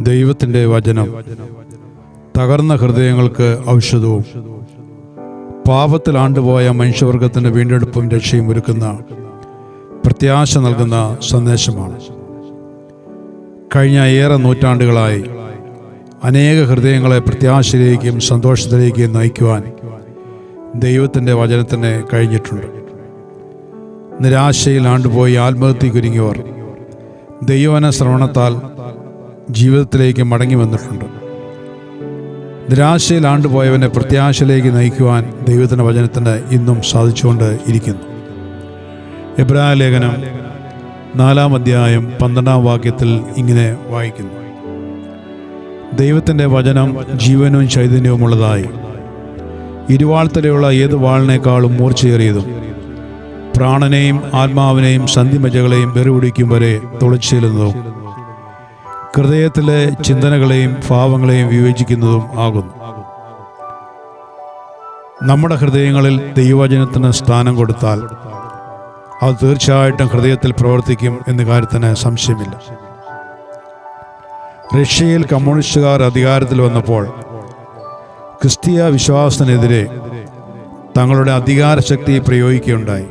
ദൈവത്തിന്റെ വചനം. തകർന്ന ഹൃദയങ്ങൾക്ക് ഔഷധവും. പാപത്തിൽ ആണ്ടുപോയ മനുഷ്യവർഗത്തിന്റെ വീണ്ടെടുപ്പും രക്ഷയും ഒരുക്കുന്ന പ്രത്യാശ നൽകുന്ന സന്ദേശമാണ്. കഴിഞ്ഞ ഏറെ നൂറ്റാണ്ടുകളായി അനേക ഹൃദയങ്ങളെ പ്രത്യാശയിലേക്കും സന്തോഷത്തിലേക്കും നയിക്കുവാൻ ദൈവത്തിന്റെ വചനത്തിന് കഴിഞ്ഞിട്ടുണ്ട്. നിരാശയിൽ ആണ്ടുപോയി ആത്മഹത്യ ആത്മഹത്യക്കുരുങ്ങിയവർ ദൈവന ശ്രവണത്താൽ ജീവിതത്തിലേക്ക് മടങ്ങി വന്നിട്ടുണ്ട്. നിരാശയിൽ ആണ്ടുപോയവനെ പ്രത്യാശയിലേക്ക് നയിക്കുവാൻ ദൈവത്തിന്റെ വചനത്തിന് ഇന്നും സാധിച്ചുകൊണ്ട് ഇരിക്കുന്നു. എബ്രായ ലേഖനം നാലാം അധ്യായം പന്ത്രണ്ടാം വാക്യത്തിൽ ഇങ്ങനെ വായിക്കുന്നു. ദൈവത്തിന്റെ വചനം ജീവനും ചൈതന്യവുമുള്ളതായി ഇരുവാൾത്തലയുള്ള ഏത് വാളിനേക്കാളും മൂർച്ചയേറിയതും പ്രാണനെയും ആത്മാവിനെയും സന്ധിമജകളെയും വെറുപിടിക്കും വരെ തുളച്ചേലുന്നതും ഹൃദയത്തിലെ ചിന്തനകളെയും ഭാവങ്ങളെയും വിവേചിക്കുന്നതും ആകുന്നു. നമ്മുടെ ഹൃദയങ്ങളിൽ ദൈവവചനത്തിന് സ്ഥാനം കൊടുത്താൽ അത് തീർച്ചയായിട്ടും ഹൃദയത്തിൽ പ്രവർത്തിക്കും എന്ന കാര്യത്തിന് സംശയമില്ല. റഷ്യയിൽ കമ്മ്യൂണിസ്റ്റുകാർ അധികാരത്തിൽ വന്നപ്പോൾ ക്രിസ്തീയ വിശ്വാസത്തിനെതിരെ തങ്ങളുടെ അധികാര ശക്തി പ്രയോഗിക്കുകയുണ്ടായി.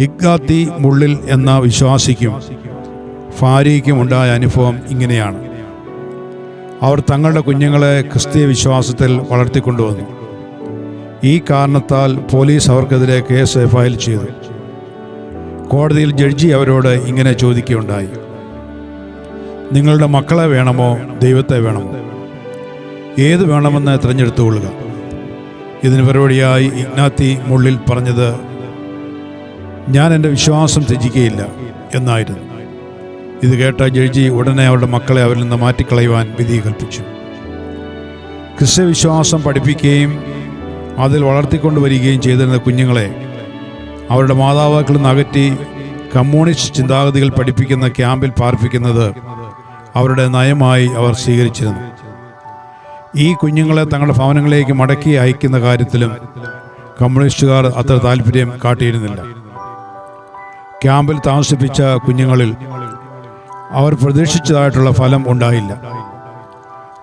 ഇഗ്ഗാത്തി മുള്ളിൽ എന്ന വിശ്വാസിക്കും ഭാര്യയ്ക്കും ഉണ്ടായ അനുഭവം ഇങ്ങനെയാണ്. അവർ തങ്ങളുടെ കുഞ്ഞുങ്ങളെ ക്രിസ്തീയ വിശ്വാസത്തിൽ വളർത്തിക്കൊണ്ടുവന്നു. ഈ കാരണത്താൽ പോലീസ് അവർക്കെതിരെ കേസ് ഫയൽ ചെയ്തു. കോടതിയിൽ ജഡ്ജി അവരോട് ഇങ്ങനെ ചോദിക്കുകയുണ്ടായി. നിങ്ങളുടെ മക്കളെ വേണമോ? ദൈവത്തെ വേണമോ? ഏത് വേണമെന്ന് തിരഞ്ഞെടുത്തുകൊള്ളുക. ഇതിന് മറുപടിയായി ഇഗ്നാത്തി മുള്ളിൽ പറഞ്ഞത് ഞാൻ എന്റെ വിശ്വാസം ത്യജിക്കുകയില്ല എന്നായിരുന്നു. ഇത് കേട്ട ജഡ്ജി ഉടനെ അവരുടെ മക്കളെ അവരിൽ നിന്ന് മാറ്റിക്കളയുവാൻ വിധി കൽപ്പിച്ചു. ക്രിസ്ത്യവിശ്വാസം പഠിപ്പിക്കുകയും അതിൽ വളർത്തിക്കൊണ്ടുവരികയും ചെയ്തിരുന്ന കുഞ്ഞുങ്ങളെ അവരുടെ മാതാപിതാക്കളിൽ നിന്ന് അകറ്റി കമ്മ്യൂണിസ്റ്റ് ചിന്താഗതികൾ പഠിപ്പിക്കുന്ന ക്യാമ്പിൽ പാർപ്പിക്കുന്നത് അവരുടെ നയമായി അവർ സ്വീകരിച്ചിരുന്നു. ഈ കുഞ്ഞുങ്ങളെ തങ്ങളുടെ ഭവനങ്ങളിലേക്ക് മടക്കി അയക്കുന്ന കാര്യത്തിലും കമ്മ്യൂണിസ്റ്റുകാർ അത്ര താല്പര്യം കാട്ടിയിരുന്നില്ല. ക്യാമ്പിൽ താമസിപ്പിച്ച കുഞ്ഞുങ്ങളിൽ അവർ പ്രതീക്ഷിച്ചതായിട്ടുള്ള ഫലം ഉണ്ടായില്ല.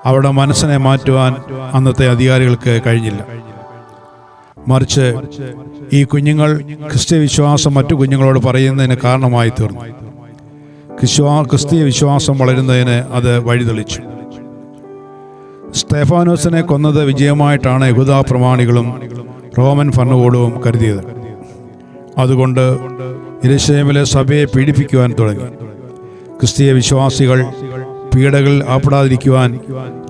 അവരുടെ മനസ്സിനെ മാറ്റുവാൻ അന്നത്തെ അധികാരികൾക്ക് കഴിഞ്ഞില്ല. മറിച്ച് ഈ കുഞ്ഞുങ്ങൾ ക്രിസ്ത്യ വിശ്വാസം മറ്റു കുഞ്ഞുങ്ങളോട് പറയുന്നതിന് കാരണമായി തീർന്നു. ക്രിസ്വാ ക്രിസ്തീയ വിശ്വാസം വളരുന്നതിന് അത് വഴിതെളിച്ചു. സ്തേഫാനോസിനെ കൊന്നത് വിജയമായിട്ടാണ് യഹുദാ പ്രമാണികളും റോമൻ ഭരണകൂടവും കരുതിയത്. അതുകൊണ്ട് ഇരശേമിലെ സഭയെ പീഡിപ്പിക്കുവാൻ തുടങ്ങി. ക്രിസ്തീയ വിശ്വാസികൾ പീഡകൾ ആപ്പെടാതിരിക്കുവാൻ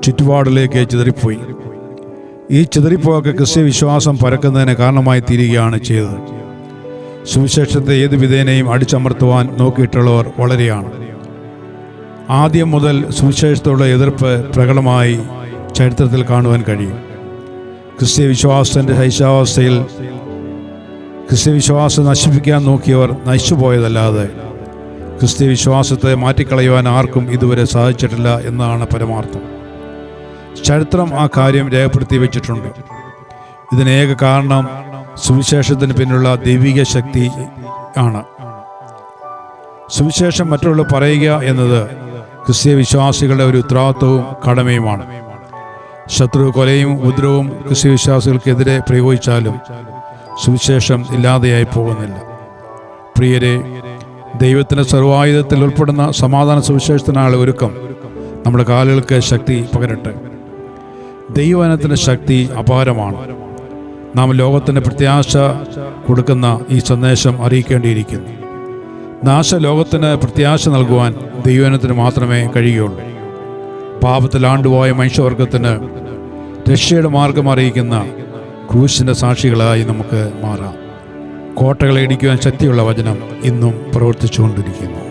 ചുറ്റുപാടിലേക്ക് ചിതറിപ്പോയി. ഈ ചിതറിപ്പോയൊക്കെ ക്രിസ്തീയ വിശ്വാസം പരക്കുന്നതിന് കാരണമായി തീരുകയാണ് ചെയ്തത്. സുവിശേഷത്തെ ഏത് വിധേനയും അടിച്ചമർത്തുവാൻ നോക്കിയിട്ടുള്ളവർ വളരെയാണ്. ആദ്യം മുതൽ സുവിശേഷത്തോടുള്ള എതിർപ്പ് പ്രകടമായി ചരിത്രത്തിൽ കാണുവാൻ കഴിയും. ക്രിസ്തീയ വിശ്വാസത്തിന്റെ ശൈശാവസ്ഥയിൽ ക്രിസ്തീയ വിശ്വാസം നശിപ്പിക്കാൻ നോക്കിയവർ നശിച്ചുപോയതല്ലാതെ ക്രിസ്തീയ വിശ്വാസത്തെ മാറ്റിക്കളയുവാൻ ആർക്കും ഇതുവരെ സാധിച്ചിട്ടില്ല എന്നാണ് പരമാർത്ഥം. ചരിത്രം ആ കാര്യം രേഖപ്പെടുത്തി വെച്ചിട്ടുണ്ട്. ഇതിനേക കാരണം സുവിശേഷത്തിന് പിന്നിലുള്ള ദൈവിക ശക്തി ആണ്. സുവിശേഷം മറ്റുള്ള പറയുക എന്നത് ക്രിസ്തീയ വിശ്വാസികളുടെ ഒരു ഉത്തരവാദിത്വവും കടമയുമാണ്. ശത്രു കൊലയും ഉപദ്രവവും ക്രിസ്തീയ വിശ്വാസികൾക്കെതിരെ പ്രയോഗിച്ചാലും സുവിശേഷം ഇല്ലാതെയായി പോകുന്നില്ല. പ്രിയരെ ദൈവത്തിന്റെ സർവായുധത്തിൽ ഉൾപ്പെടുന്ന സമാധാന സുവിശേഷത്തിനായുള്ള ഒരുക്കം. നമ്മുടെ കാലുകൾക്ക് ശക്തി പകരട്ടെ. ദൈവനത്തിന്റെ ശക്തി അപാരമാണ്. നാം ലോകത്തിന് പ്രത്യാശ കൊടുക്കുന്ന ഈ സന്ദേശം അറിയിക്കേണ്ടിയിരിക്കുന്നു. നാശ ലോകത്തിന് പ്രത്യാശ നൽകുവാൻ ദൈവനത്തിന് മാത്രമേ കഴിയുകയുള്ളൂ. പാപത്തിൽ ആണ്ടുപോയ മനുഷ്യവർഗത്തിന് രക്ഷയുടെ മാർഗം അറിയിക്കുന്ന ക്രൂശിന്റെ സാക്ഷികളായി നമുക്ക് മാറാം. കോട്ടകളെ ഇടിക്കുവാൻ ശക്തിയുള്ള വചനം ഇന്നും പ്രവർത്തിച്ചുകൊണ്ടിരിക്കുന്നു.